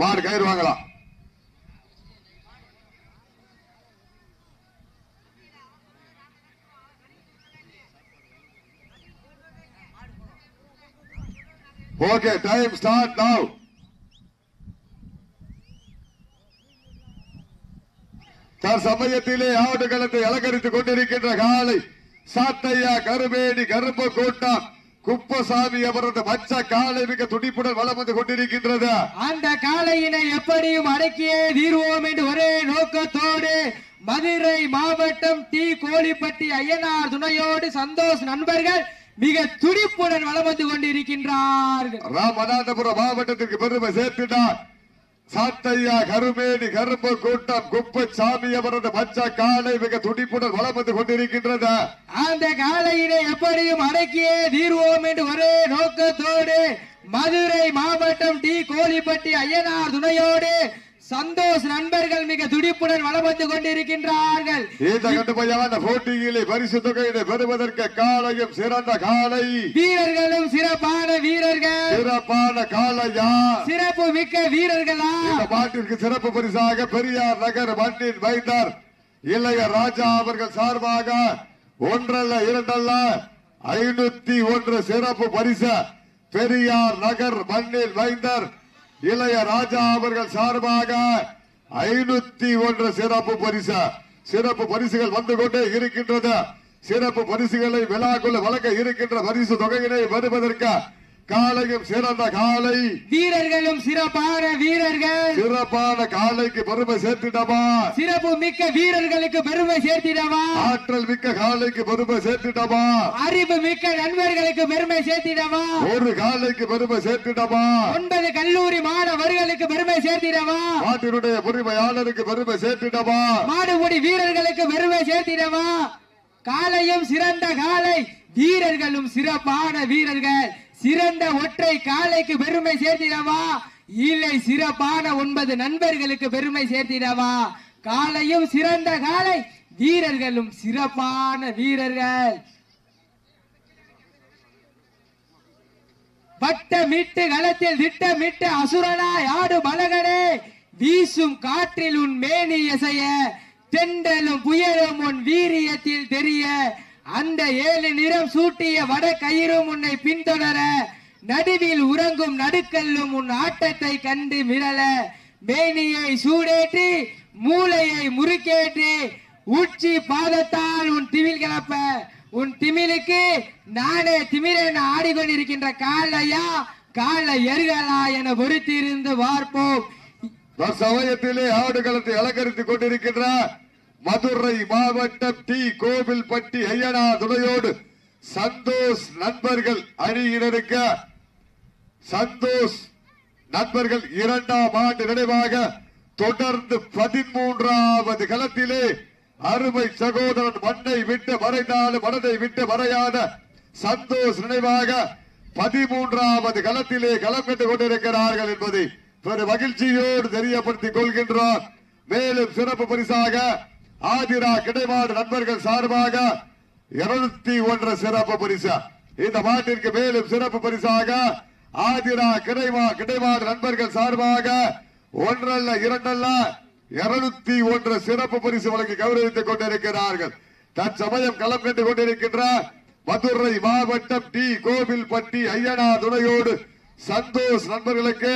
மாடு கயிறு வாங்கலாம். ஓகே டைம் ஸ்டார்ட் நவ் தற்சமயத்திலே ஆடுகளத்தை அலங்கரித்துக் கொண்டிருக்கின்ற காலை சாத்தையா கருமேடி கருப்ப கூட்டம் குப்பசாமி அவரது மச்ச காலை மிக துடிப்புடன் வலம் வந்து கொண்டிருக்கின்றது. அந்த காளையினை எப்படியும் அடக்கியே தீர்வோம் என்று ஒரே நோக்கத்தோடு மதுரை மாவட்டம் டி. கோழிப்பட்டி ஐயனார் துணையோடு சந்தோஷ் நண்பர்கள் மிக துடிப்புடன் வலம் வந்து கொண்டிருக்கின்றார்கள். ராமநாதபுரம் மாவட்டத்திற்கு பெருமை சேர்த்தினார் சாத்தையா கருமேனி கரும்ப கூட்டம் குப்பசாமி அவரது பச்சை காலை மிக துடிப்புடன் வலம் வந்து கொண்டிருக்கின்றது. அந்த காளையினை எப்படியும் அடக்கியே தீர்வோம் என்று ஒரே நோக்கத்தோடு மதுரை மாவட்டம் டி. கோழிப்பட்டி ஐயனார் துணையோடு சந்தோஷ் நண்பர்கள் மிக துடிப்புடன் வலம் வந்து கொண்டிருக்கின்றார்கள். போட்டியிலே பரிசு தொகையினை பெறுவதற்கு காலையும் சிறந்த காலை. வீரர்களும் சிறப்பான வீரர்கள். சிறப்பான காலையா? சிறப்பு மிக்க வீரர்களா? இந்த மாட்டிற்கு சிறப்பு பரிசாக பெரியார் நகர் மண்ணின் வைத்தார் இளைய ராஜா அவர்கள் சார்பாக ஒன்றல்ல இரண்டல்ல ஐநூத்தி ஒன்று சிறப்பு பரிசு பெரியார் நகர் மண்ணில் வைந்தர் இளைய ராஜா அவர்கள் சார்பாக ஐநூத்தி ஒன்று சிறப்பு பரிசு. சிறப்பு பரிசுகள் வந்து கொண்டே இருக்கின்றது. சிறப்பு பரிசுகளை விழாக்குள்ள வழங்க இருக்கின்ற பரிசு தொகையினை வருவதற்கு காலையும் சிறந்த காலை வீரர்களும் சிறப்பான வீரர்கள். சிறப்பான காலைக்கு பெருமை சேர்த்திடமா சிறப்பு மிக்க வீரர்களுக்கு பெருமை சேர்த்திடவா? ஆற்றல் மிக்க காலைக்கு பெருமை சேர்த்திடமா அறிவு மிக்க நண்பர்களுக்கு பெருமை சேர்த்திடவா? ஒரு காலைக்கு பெருமை சேர்த்திடமா ஒன்பது கல்லூரி மாணவர்களுக்கு பெருமை சேர்த்திடவா? நாட்டினுடைய உரிமையாளருக்கு பெருமை சேர்த்திடமா மாடுபுடி வீரர்களுக்கு பெருமை சேர்த்திடவா? காலையும் சிறந்த காலை வீரர்களும் சிறப்பான வீரர்கள். சிறந்த ஒற்றை காலைக்கு பெருமை சேர்த்திடவா? இல்லை சிறப்பான ஒன்பது நண்பர்களுக்கு பெருமை சேர்த்திடவா? காலையும் சிறந்த காலை வீரர்களும் சிறப்பான வீரர்கள். வட்டமிட்டு களத்தில் திட்டமிட்டு அசுரனாய் ஆடு பலகனே வீசும் காற்றில் உன் மேனி எசைய தென்றலும் புயலும் உன் வீரியத்தில் தெரிய அந்த ஏழு நிறம் சூட்டிய வட கயிறும் உன்னை பின்தொடர நடுவில் உறங்கும் நடுக்கல்லும் உன் ஆட்டத்தை கண்டு மிரள மேனியை சூடேற்றி மூளையை முறுக்கேற்றி உச்சி பாதத்தால் உன் திமில் கிளப்ப உன் திமிலுக்கு நானே திமிரென ஆடிக்கொண்டிருக்கின்ற காலையா காலை எருகலா என பொறுத்திருந்து பார்ப்போம். சமயத்திலே ஆடுகளத்தை அலங்கரித்துக் கொண்டிருக்கின்ற மதுரை மாவட்டம் டி. கோவில்பட்டி ஐயனா துணையோடு சந்தோஷ் நண்பர்கள் அணியினருக்க சந்தோஷ் நண்பர்கள் இரண்டாம் ஆண்டு நினைவாக தொடர்ந்து பதிமூன்றாவது களத்திலே அருமை சகோதரன் மண்ணை விட்டு மறைந்தாலும் மனதை விட்டு மறையாத சந்தோஷ் நினைவாக பதிமூன்றாவது களத்திலே களம் கண்டு கொண்டிருக்கிறார்கள் என்பதை மகிழ்ச்சியோடு தெரியப்படுத்திக் கொள்கின்றார் மேலும் சிறப்பு பரிசாக ஆதிரா கிடைமாடு நண்பர்கள் சார்பாக இருநூத்தி ஒன்று சிறப்பு பரிசு. இந்த மாட்டிற்கு மேலும் சிறப்பு பரிசாக ஆதிரா கிடைமா கிடைமாடு நண்பர்கள் சார்பாக ஒன்றல்ல இரண்டல்ல இருநூத்தி ஒன்று சிறப்பு பரிசு வழங்கி கௌரவித்துக் கொண்டிருக்கிறார்கள். தற்சமயம் களம் கண்டு கொண்டிருக்கின்ற மதுரை மாவட்டம் டி. கோவில்பட்டி ஐயனா துணையோடு சந்தோஷ் நண்பர்களுக்கு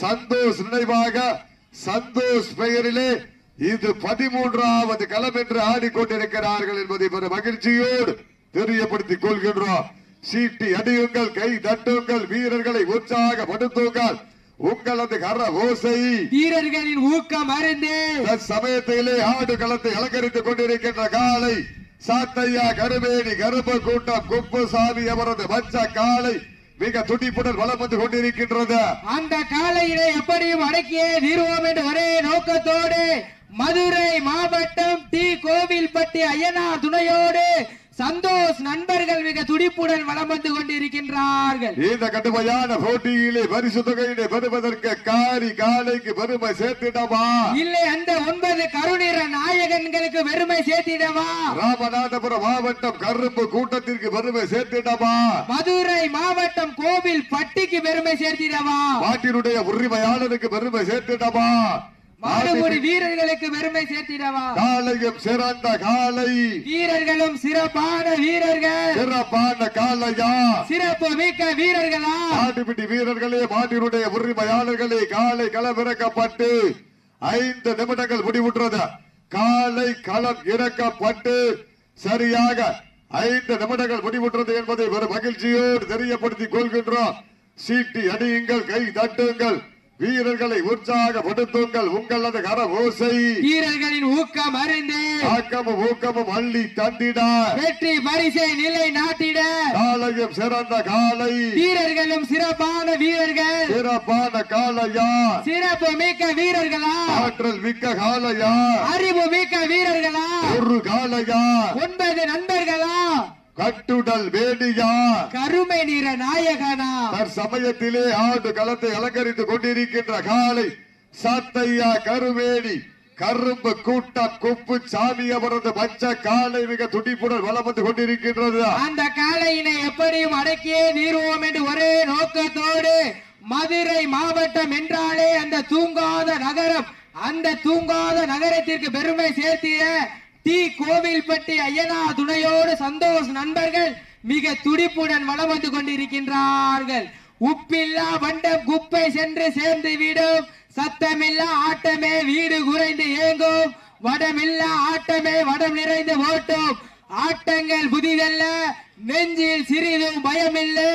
சந்தோஷ் நினைவாக சந்தோஷ் பெயரிலே இது பதிமூன்றாவது களம் என்று ஆடிக்கொண்டிருக்கிறார்கள் என்பதை பெரும் மகிழ்ச்சியோடு தெரியப்படுத்திக் கொள்கின்றோம். சீட்டி அடியுங்கள் கை தட்டுங்கள் வீரர்களை உற்சாகப்படுத்துங்கள். உங்களது கர ஓசை வீரர்களின் ஊக்கம் அறிந்து சமயத்திலே ஆடு களத்தை அலங்கரித்துக் கொண்டிருக்கின்ற காலை சாத்தையா கருமேனி கருப்பு கூட்டம் குப்புசாமி அவரது மச்ச காலை மிக துடிப்புடன் வலம் வந்து கொண்டிருக்கின்றது. அந்த காலையினை எப்படியும் அடக்கியே தீர்வோம் என்று ஒரே நோக்கத்தோடு மதுரை மாவட்டம் டி. கோவில்பட்டி ஐயனார் துணையோடு சந்தோஷ் நண்பர்கள் மிக துடிப்புடன் வலம் வந்து கொண்டிருக்கின்றார்கள். இந்த கடுமையான போட்டியிலே பரிசு தொகையினை பெறுவதற்கு காரி காலைக்கு பெருமை சேர்த்திடவா? இல்லை அந்த ஒன்பது கருநிற நாயகன்களுக்கு பெருமை சேர்த்திடவா? ராமநாதபுரம் மாவட்டம் கரும்பு கூட்டத்திற்கு பெருமை சேர்த்திடவா? மதுரை மாவட்டம் கோவில் பட்டிக்கு பெருமை சேர்த்திடவா? நாட்டினுடைய உரிமையாளருக்கு பெருமை சேர்த்திடவா? மாடுபுடி வீரர்களுக்கு பெருமை சேர்த்திடவா? காலையும் சிறந்த காலை. வீரர்களும் சிறப்பான வீரர்கள். சிறப்பான காலையா? சிறப்பு மிக்க வீரர்களா? மாட்டுப்பிடி வீரர்களே மாட்டினுடைய உரிமையாளர்களே காலை களமிறக்கப்பட்டு ஐந்து நிமிடங்கள் முடிவுற்றது. காலை களம் இறக்கப்பட்டு சரியாக ஐந்து நிமிடங்கள் முடிவுற்றது என்பதை ஒரு மகிழ்ச்சியோடு தெரியப்படுத்திக் கொள்கின்றோம். சீட்டி அடியுங்கள் கை தட்டுங்கள். வீரர்களை உற்சாகப்படுத்துங்கள் உங்களது கர ஓசை வீரர்களின் ஊக்கம் அறிந்து. ஆக்கமும் ஊக்கமும் அள்ளி தந்திட. வெற்றி பரிசை நிலை நாட்டிட. காலையும் சிறந்த காலை வீரர்களும் சிறப்பான வீரர்கள். சிறப்பான காலையா சிறப்பு மிக்க வீரர்களா. ஆற்றல் மிக்க காலையா அறிவு மிக்க வீரர்களா. ஒரு காலையா ஒன்பது நண்பர்களா. கட்டுடல் வேடியா கருமை நிற நாயகனா? தற்சமயத்திலே ஆடு களத்தை அலங்கரித்துக் கொண்டிருக்கின்ற காலை சாத்தையா கருவேடி கரும்பு கூட்டம் குப்பு சாமி அவரது மச்ச காலை மிக துடிப்புடன் வந்து கொண்டிருக்கின்றது. அந்த காளையினை எப்படியும் அடக்கியே தீர்வோம் என்று ஒரே நோக்கத்தோடு மதுரை மாவட்டம் என்றாலே அந்த தூங்காத நகரம் அந்த தூங்காத நகரத்திற்கு பெருமை சேர்த்திட டி கோவில்பட்டி ஐயனா துணையோடு சந்தோஷ் நண்பர்கள் மிக துடிப்புடன் வளம் வந்து கொண்டிருக்கின்றார்கள். உப்பில்லா வண்டம் குப்பை சென்று சேர்ந்து விடும். சத்தமில்லா ஆட்டமே வீடு குறைந்து ஏங்கும் வடமில்லா ஆட்டமே வடம் நிறைந்து ஓட்டும். ஆட்டங்கள் புதிதல்ல நெஞ்சில் சிறிதும் பயமில்லை.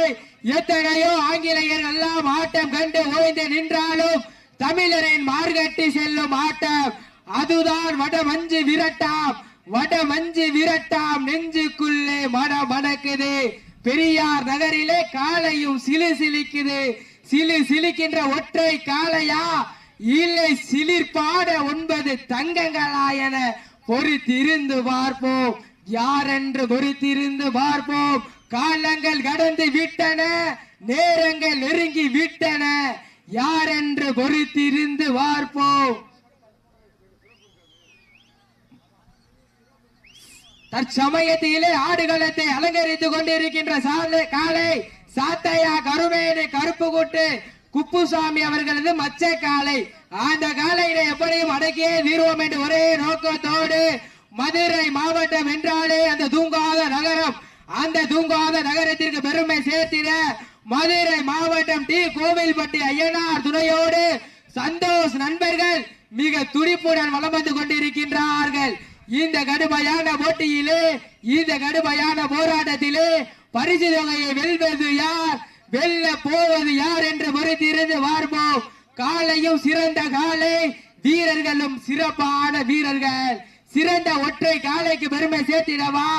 எத்தனையோ ஆங்கிலேயர் எல்லாம் ஆட்டம் கண்டு ஓய்ந்து நின்றாலும் தமிழரின் மார்கட்டி செல்லும் ஆட்டம். அதுதான் வட மஞ்சு விரட்டாம். வட மஞ்சு விரட்டாம் நெஞ்சுக்குள்ளே மட மடக்குது. பெரியார் நகரிலே காலையும் சிலு சிலிக்குது. சிலு சிலிக்கின்ற ஒற்றை காளையா? இல்லை சிலிர்ப்பாட ஒன்பது தங்கங்களா என பொறுத்திருந்து பார்ப்போம். யாரென்று பொறுத்திருந்து பார்ப்போம்? காலங்கள் கடந்து விட்டன நேரங்கள் நெருங்கி விட்டன. யாரென்று பொறுத்திருந்து பார்ப்போம்? தற்சமயத்திலே ஆடுகளத்தை அலங்கரித்துக் கொண்டிருக்கின்ற காலை சாத்தையா கருமேனி கருப்பு கூட்டு குப்புசாமி அவர்களது மச்ச காலை அந்த காலையில எப்படியும் அடக்கியே தீர்வோம் என்று ஒரே நோக்கத்தோடு மதுரை மாவட்டம் என்றாலே அந்த தூங்காத நகரம். அந்த தூங்காத நகரத்திற்கு பெருமை சேர்த்திட மதுரை மாவட்டம் டி. கோவில்பட்டி ஐயனார் துணையோடு சந்தோஷ் நண்பர்கள் மிக துடிப்புடன் வளம் வந்து கொண்டிருக்கின்றார்கள். இந்த கடுமையான போட்டியிலே இந்த கடுமையான போராட்டத்திலே பரிசு தொகையை வெல்வது யார்? வெல்ல போவது யார் என்று பொறுத்திருந்து பார்ப்போம். காலையும் சிறந்த காலை வீரர்களும் சிறப்பான வீரர்கள். சிறந்த ஒற்றை காலைக்கு பெருமை சேர்த்திடவா?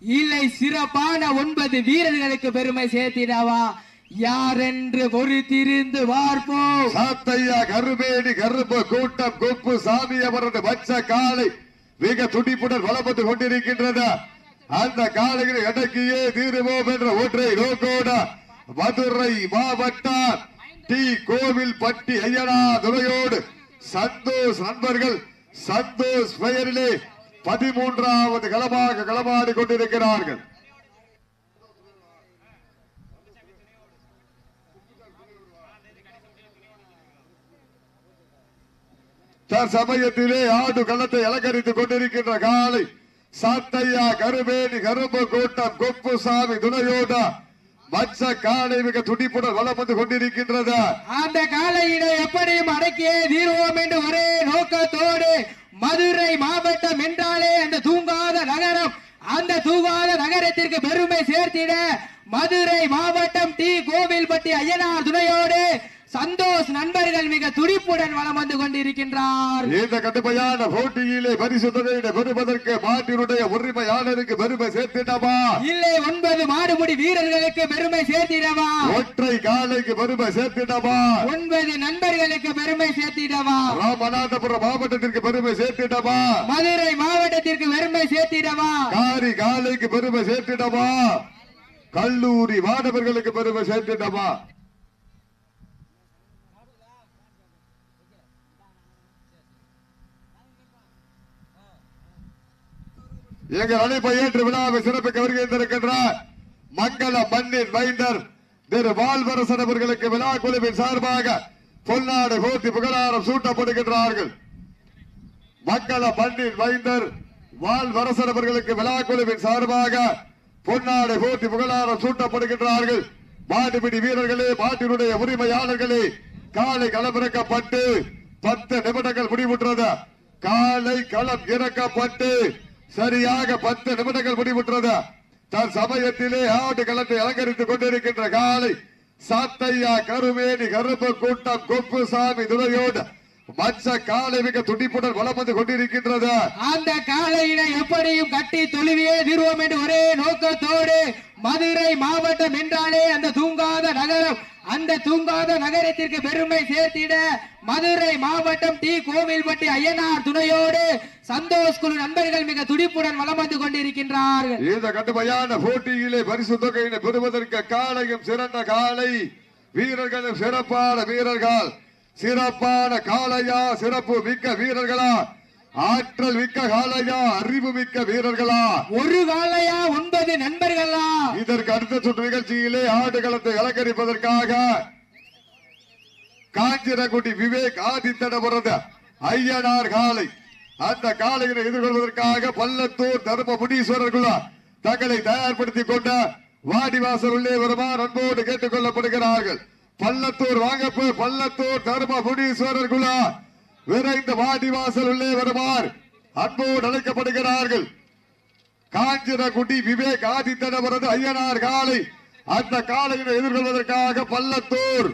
இல்லை சிறப்பான ஒன்பது வீரர்களுக்கு பெருமை சேர்த்திடவா? யார் என்று பொறுத்திருந்து பார்ப்போம். சாத்தையா கருமேடி கருப்பு கூட்டம் குப்பு சாமி அவரது பச்சை காலை. மிக துடிப்புடன் வலம் கொண்டிருக்கின்றது அந்த காலையில் எடக்கியே தீருவோம் என்ற ஒற்றை நோக்கோட மதுரை மாவட்டம் டி. கோவில் பட்டி ஐயனா துறையோடு சந்தோஷ் நண்பர்கள் சந்தோஷ் பெயரிலே பதிமூன்றாவது களமாக களமாடி கொண்டிருக்கிறார்கள். தற்சமயத்திலே ஆடு களத்தை அலங்கரித்துக் கொண்டிருக்கின்ற காலை சாத்தையா கருமேனி கரும்பு கூட்டம் கொப்புசாமி துணையோட மச்ச காலை மிக துடிப்புடன் வளம் வந்து கொண்டிருக்கின்றது? அந்த காலையினை எப்படியும் அடக்கியே தீர்வோம் என்று ஒரே நோக்கத்தோடு மதுரை மாவட்டம் என்றாலே அந்த தூங்காத நகரம் அந்த தூங்காத நகரத்திற்கு பெருமை சேர்த்திட மதுரை மாவட்டம் டி. கோவில்பட்டி ஐயனார் துணையோடு சந்தோஷ் நண்பர்கள் மிக துடிப்புடன் வலம் வந்து கொண்டிருக்கின்றார். இந்த கடுமையான போட்டியிலே பரிசு தொகையினை பெறுவதற்கு மாட்டினுடைய உரிமையாளருக்கு பெருமை சேர்த்திடவா? இல்லை ஒன்பது மாடுபிடி வீரர்களுக்கு பெருமை சேர்த்திடவா? ஒற்றை காலைக்கு பெருமை சேர்த்திடவா? ஒன்பது நண்பர்களுக்கு பெருமை சேர்த்திடவா? ராமநாதபுரம் மாவட்டத்திற்கு பெருமை சேர்த்திடவா? மதுரை மாவட்டத்திற்கு பெருமை சேர்த்திடவா? காரி காலைக்கு பெருமை சேர்த்திடவா? கல்லூரி மாணவர்களுக்கு பெருமை சேர்த்திடவா? எங்கள் அழைப்பை ஏற்று விழாவை சிறப்பிக்க வருகின்றிருக்கின்ற மங்கள மண்ணின் மைந்தர் திரு வால்வரசன் அவர்களுக்கு விழா குழுவின் சார்பாக பொன்னாடு கோத்தி புகழாரம் சூட்டப்படுகின்றார்கள். மங்கள மண்ணின் மைந்தர் வால்வரசன் அவர்களுக்கு விழா குழுவின் சார்பாக பொன்னாடு கோத்தி புகழாரம் சூட்டப்படுகின்றார்கள். மாட்டுப்பிடி வீரர்களே மாட்டினுடைய உரிமையாளர்களே காலை களமிறக்கப்பட்டு பத்து நிமிடங்கள் முடிவுற்றது. காலை களம் இறக்கப்பட்டு சரியாக பத்து நிமிடங்கள் முடிவுற்றது. தன் சமயத்திலே ஆட்டு களத்தை அலங்கரித்துக் கொண்டிருக்கின்ற காலை சாத்தையா கருமேனி கருப்பு கூட்டம் கொப்புசாமி துணையோடு மச்ச காலை மிக துடிப்புடன் வளம் வந்து கொண்டிருக்கின்றது. அந்த காலையினை எப்படியும் கட்டி தொழுவியே நிறுவோம் என்று ஒரே நோக்கத்தோடு மதுரை மாவட்டம் என்றாலே அந்த தூங்காத நகரம் அந்த தூங்காத நகரத்திற்கு பெருமை சேர்த்திட மதுரை மாவட்டம் டி. கோவில்பட்டி ஐயனார் துணையோடு சந்தோஷ் குழு நண்பர்கள் மிக துடிப்புடன் வலம் வந்து கொண்டிருக்கின்றார்கள். இந்த கடுமையான போட்டியிலே பரிசு தொகையினை பெறுவதற்கு காலையும் சிறந்த காலை வீரர்களும் சிறப்பான வீரர்கள். சிறப்பான காலையா சிறப்பு மிக்க வீரர்களா? ஆற்றல் மிக்க காளையா அறிவு மிக்க வீரர்களா? ஒரு காளையா ஒன்பது நண்பர்களா? இதற்கு அடுத்த சுற்று நிகழ்ச்சியிலே ஆடுகளத்தை அலங்கரிப்பதற்காக காஞ்சிரகுடி விவேக் ஆதித்தனபுரத ஐயனார் காலை அந்த காலையினை எதிர்கொள்வதற்காக பள்ளத்தூர் தர்மபுடீஸ்வரர் குழா தங்களை தயார்படுத்திக் கொண்ட வாடிவாசல் உள்ளே வருமாறு அன்போடு கேட்டுக் கொள்ளப்படுகிறார்கள். பள்ளத்தூர் வாங்கப்பு பள்ளத்தூர் தர்மபுடீஸ்வரர் குழா விரைந்து வாடிவாசல் உள்ளே வருவார் அன்போடு அழைக்கப்படுகிறார்கள். காஞ்சிரகுடி விவேக் ஆதித்தனவரது ஐயனார் காலை அந்த காலையினை எதிர்கொள்வதற்காக பள்ளத்தூர்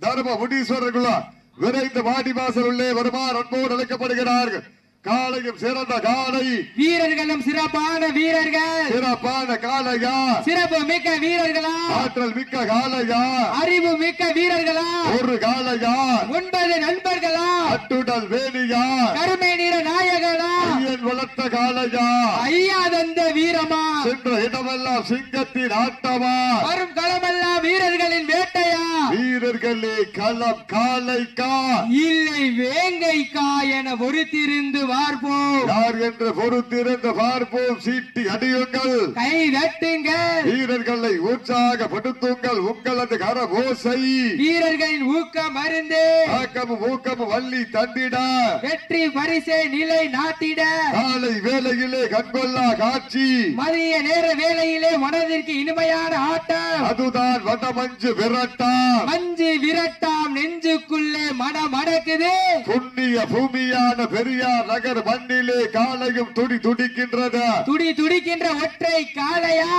தர்ம முடீஸ்வரர்களா விரைந்து வாடிவாசல் உள்ளே வருமாறு அன்போடு அழைக்கப்படுகிறார்கள். காலையும் சிறந்த காலை வீரர்களும் சிறப்பான வீரர்கள். சிறப்பான காலையா சிறப்பு மிக்க வீரர்களா? ஆற்றல் மிக்க காலையா அறிவு மிக்க வீரர்களா? ஒரு காலையா ஒன்பது நண்பர்களா? அட்டுடல் வேணியா கருமை நிற நாயகனா? ஐயன் வளர்த்த காலையா ஐயா தந்த வீரமா? சென்ற இடமெல்லாம் சிங்கத்தின் ஆட்டமா? வரும் களமெல்லாம் வீரர்களின் வேட்டையா வீரர்களே களம் காலைக்கா. இல்லை வேங்கைக்கா என பொறுத்திருந்து பார்ப்போம். யார் என்று பொறுத்திருந்து பார்ப்போம். சீட்டி அடியுங்கள். கை தட்டுங்கள். வீரர்களை உற்சாகப்படுத்துங்கள். உங்களது கரபோசை வீரர்களின் ஊக்கம் மருந்து ஆக்கமும் ஊக்கமும் வள்ளி தந்திட. வெற்றி பரிசை நிலை நாட்டிட. காலை வேளையிலே கண்கொள்ளா காட்சி. மதிய நேர வேளையிலே மனதிற்கு இனிமையான ஆட்டம். அதுதான் வடமஞ்சு விரட்டா. மஞ்சு விரட்டாம் நெஞ்சுக்குள்ளே மனம் அடக்குது புண்ணிய பூமியான பெரியார் நகர் மண்ணிலே காலையும் துடி துடிக்கின்றது துடி துடிக்கின்ற ஒற்றை காளையா?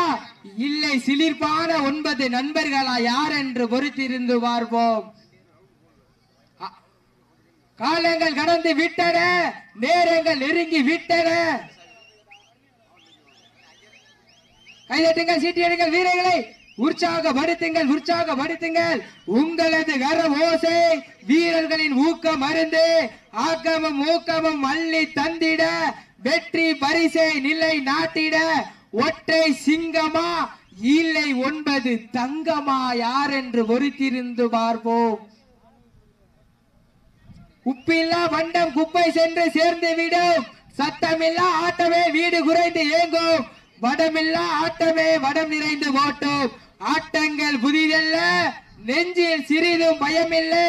இல்லை சிலிர்ப்பான ஒன்பது நண்பர்களா? யார் என்று பொறுத்திருந்து பார்ப்போம். காலங்கள் கடந்து விட்டன நேரங்கள் நெருங்கி விட்டன. கைதட்டுங்கள் சீட்டியடுங்கள் வீரர்களை. உற்சாகப்படுத்துங்கள் உற்சாகப்படுத்துங்கள் உங்களது கர ஓசை வீரர்களின் ஊக்கம் மருந்து ஆக்கமும் ஊக்கமும் அள்ளி தந்திட வெற்றி பரிசை நிலை நாட்டிட ஒற்றை சிங்கமா இல்லை ஒன்பது தங்கமா யார் என்று பொறுத்திருந்து பார்ப்போம். உப்பில்லா வண்டம் குப்பை சென்று சேர்ந்து விடும். சத்தமில்லா ஆட்டமே வீடு குறைந்து ஏங்கும். வடமில்லா ஆட்டமே வடம் நிறைந்து ஓட்டும் ஆட்டங்கள் புதிதல்ல நெஞ்சில் சிறிதும் பயமில்லை.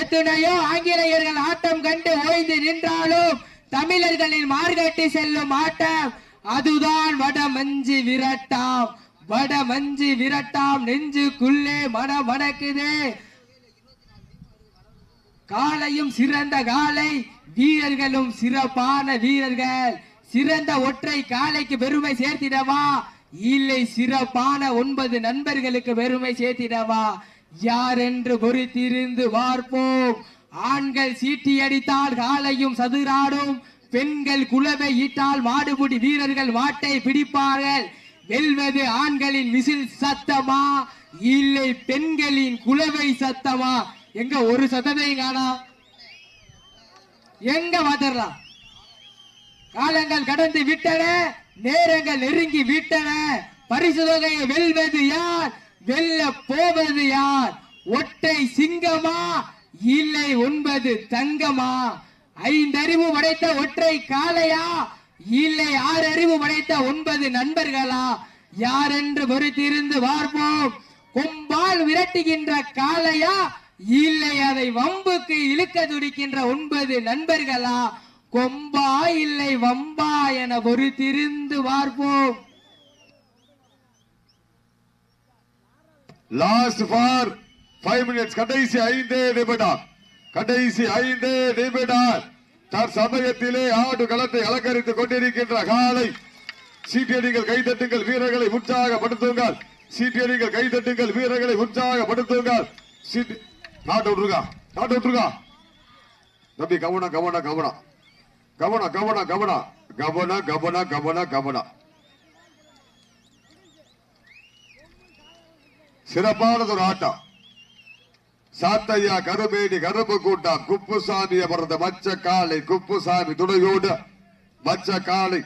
எத்தனையோ ஆங்கிலேயர்கள் ஆட்டம் கண்டு ஓய்ந்து நின்றாலும் தமிழர்களின் மார்கட்டி செல்லும் ஆட்டம் அதுதான் வடமஞ்சு விரட்டாம். வடமஞ்சு விரட்டாம் நெஞ்சுக்குள்ளே மனம் மணக்குது காலையும் சிறந்த காலை வீரர்களும் சிறப்பான வீரர்கள். சிறந்த ஒற்றை காலைக்கு பெருமை சேர்த்திடவா? இல்லை சிறப்பான ஒன்பது நண்பர்களுக்கு பெருமை சேர்த்திடவா? யார் என்று பொறுத்திருந்து பார்ப்போம். ஆண்கள் சீட்டி அடித்தால் காலையும் சதுராடும் பெண்கள் குலவை ஈட்டால் மாடுபிடி வீரர்கள் வாட்டை பிடிப்பார்கள். வெல்வது ஆண்களின் விசில் சத்தமா? இல்லை பெண்களின் குலவை சத்தமா? எங்க ஒரு சத்தத்தையும் காணா. எங்க பாத்திரலாம் காலங்கள் கடந்து விட்டன. நேரங்கள் நெருங்கி விட்டன. பரிசு தொகையை வெல்வது யார்? வெல்ல போவது யார்? ஒற்றை சிங்கமா? இல்லை ஒன்பது தங்கமா? ஐந்தறிவு படைத்த ஒற்றை காளையா? இல்லை ஆறு அறிவு படைத்த ஒன்பது நண்பர்களா? யார் என்று பொறுத்திருந்து பார்ப்போம். கொம்பால் விரட்டுகின்ற காளையா? இல்லை அதை வம்புக்கு இழுக்க துடிக்கின்ற ஒன்பது நண்பர்களா? கொம்பா இல்லை வம்பா என பொறுத்திருந்து பார்ப்போம் லாஸ்ட் ஃபார் ஃபைவ் மினிட்ஸ் கடைசி ஐந்தே நிமிடம். கடைசி ஐந்தே நிமிடம். தற்சமயத்திலே ஆடு களத்தை அலங்கரித்துக் கொண்டிருக்கின்ற காலை. சீட்டியடிகள் கைதட்டுங்கள் வீரர்களை உற்சாகப்படுத்துங்கள். சீட்டியடிகள் கைதட்டுங்கள் வீரர்களை உற்சாகப்படுத்துங்கள். சீட்டு நாட்டு விட்டுருக்கா நாட்டு விட்டுருக்கா தம்பி கவனம் கவனம் கவனம். கவனம் கவனம் கவனம். கவனம் கவனம் கவனம் கவனம். சிறப்பானது ஒரு ஆட்டம். சாத்தையா கருமேனி கரும்பு கூட்டம். குப்புசாமி அமர்ந்த மச்ச காளை குப்புசாமி துணையோடு மச்ச காளை